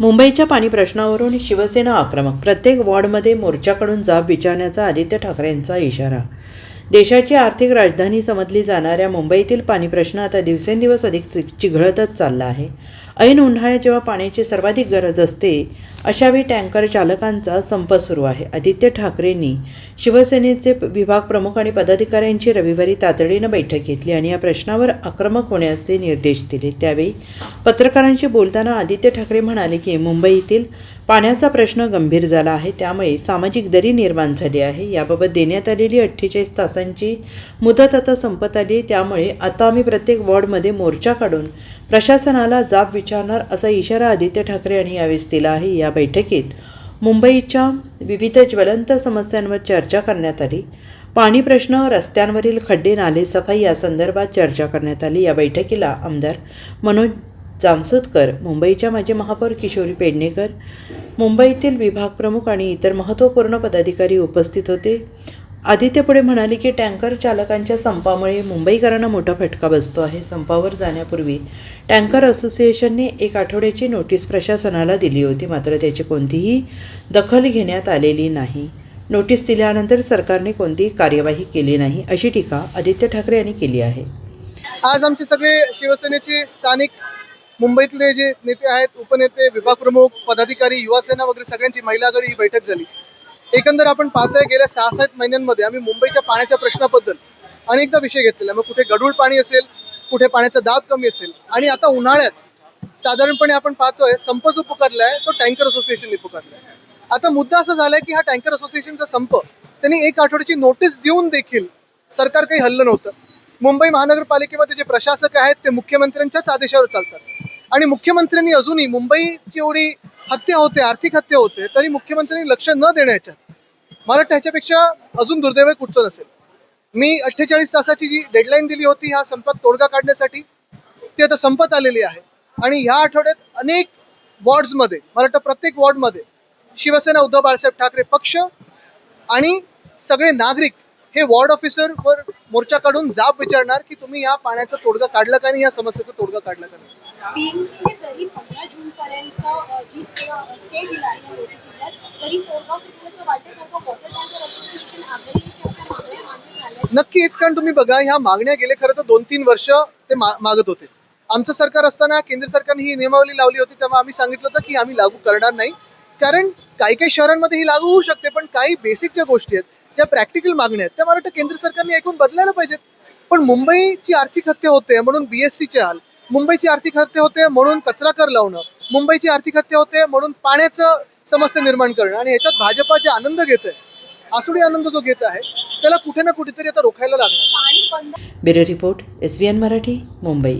मुंबईच्या पाणी प्रश्नावरून शिवसेना आक्रमक. प्रत्येक वॉर्डमध्ये मोर्चाकडून जाब विचारण्याचा आदित्य ठाकरेंचा इशारा. देशाची आर्थिक राजधानी समजली जाणाऱ्या मुंबईतील पाणी प्रश्न आता दिवसेंदिवस अधिक चिघळतच चालला आहे. ऐन उन्हाळ्यात जेव्हा पाण्याची सर्वाधिक गरज असते अशावेळी टँकर चालकांचा संप सुरू आहे. आदित्य ठाकरेंनी शिवसेनेचे विभाग प्रमुख आणि पदाधिकाऱ्यांची रविवारी तातडीनं बैठक घेतली आणि या प्रश्नावर आक्रमक होण्याचे निर्देश दिले. त्यावेळी पत्रकारांशी बोलताना आदित्य ठाकरे म्हणाले की मुंबईतील पाण्याचा प्रश्न गंभीर झाला आहे त्यामुळे सामाजिक दरी निर्माण झाली आहे. याबाबत देण्यात आलेली अठ्ठेचाळीस तासांची मुदत आता संपत आली त्यामुळे आता आम्ही प्रत्येक वॉर्डमध्ये मोर्चा काढून प्रशासनाला जाब विचारणार असा इशारा आदित्य ठाकरे यांनी यावेळेस दिला आहे. या बैठकीत मुंबईच्या विविध ज्वलंत समस्यांवर चर्चा करण्यात आली. पाणी प्रश्न रस्त्यांवरील खड्डे नाले सफाई या संदर्भात चर्चा करण्यात आली. या बैठकीला आमदार मनोज जामसोदकर मुंबईच्या माजी महापौर किशोरी पेडणेकर मुंबईतील विभाग प्रमुख आणि इतर महत्त्वपूर्ण पदाधिकारी उपस्थित होते. आदित्य पुढे म्हणाले की टँकर चालकांच्या संपामुळे मुंबईकरांना मोठा फटका बसतो आहे. संपावर जाण्यापूर्वी टँकर असोसिएशनने एक आठवड्याची नोटीस प्रशासनाला दिली होती. मात्र त्याची कोणतीही दखल घेण्यात आलेली नाही. नोटीस दिल्यानंतर सरकारने कोणतीही कार्यवाही केली नाही अशी टीका आदित्य ठाकरे यांनी केली आहे. आज आमचे सगळे शिवसेनेचे स्थानिक मुंबईतले जे नेते आहेत उपनेते विभाग प्रमुख पदाधिकारी युवासेना वगैरे सगळ्यांची महिला आघाडी ही बैठक झाली. एकंदर आपण पाहतोय गेल्या सहा सात महिन्यांमध्ये आम्ही मुंबईच्या पाण्याच्या प्रश्नाबद्दल अनेकदा विषय घेतलेला मग कुठे गढूळ पाणी असेल कुठे पाण्याचा दाब कमी असेल आणि आता उन्हाळ्यात साधारणपणे आपण पाहतोय संप जो पुकारलाय तो टँकर असोसिएशनने पुकारलाय आता मुद्दा असा झालाय की हा टँकर असोसिएशनचा संप त्यांनी एक आठवड्याची नोटीस देऊन देखील सरकार काही हल्लं नव्हतं. मुंबई महानगरपालिकेमध्ये जे प्रशासक आहेत ते मुख्यमंत्र्यांच्याच आदेशावर चालतात. आणि मुख्यमंत्र्यांनी अजूनही मुंबईची एवढी हत्या होते आर्थिक हत्या होते तरी मुख्यमंत्र्यांनी लक्ष न देण्याच्या मला वाटतं ह्याच्यापेक्षा अजून दुर्दैव कुठचं नसेल. मी अठ्ठेचाळीस तासाची जी डेडलाईन दिली होती ह्या संपात तोडगा काढण्यासाठी ती आता संपत आलेली आहे. आणि ह्या आठवड्यात अनेक वॉर्ड्समध्ये मला वाटतं प्रत्येक वॉर्डमध्ये शिवसेना उद्धव बाळासाहेब ठाकरे पक्ष आणि सगळे नागरिक हे वॉर्ड ऑफिसरवर मोर्चा काढून जाब विचारणार की तुम्ही या पाण्याचा तोडगा काढला का नाही या समस्येचा तोडगा काढला का नाही. नक्कीच कारण तुम्ही बघा ह्या मागण्या गेले खरं तर दोन तीन वर्ष ते मागत होते. आमचं सरकार असताना केंद्र सरकारने ही नियमावली लावली होती तेव्हा आम्ही सांगितलं होतं की आम्ही लागू करणार नाही. कारण काही काही शहरांमध्ये ही लागू होऊ शकते पण काही बेसिक ज्या गोष्टी आहेत ज्या प्रॅक्टिकल मागण्या आहेत त्या मला वाटतं केंद्र सरकारने ऐकून बदलायला पाहिजेत. पण मुंबईची आर्थिक हत्या होते म्हणून बीएससीचे हाल. मुंबईची आर्थिक हत्या होते म्हणून कचरा कर लावणं. मुंबईची आर्थिक हत्या होते म्हणून पाण्याचं समस्या निर्माण करणं. आणि ह्याच्यात भाजपा जे आनंद घेत आहे आसुडी आनंद जो घेत आहे त्याला कुठे ना कुठेतरी आता रोखायला लागणार. Bureau report S N Marathi Mumbai.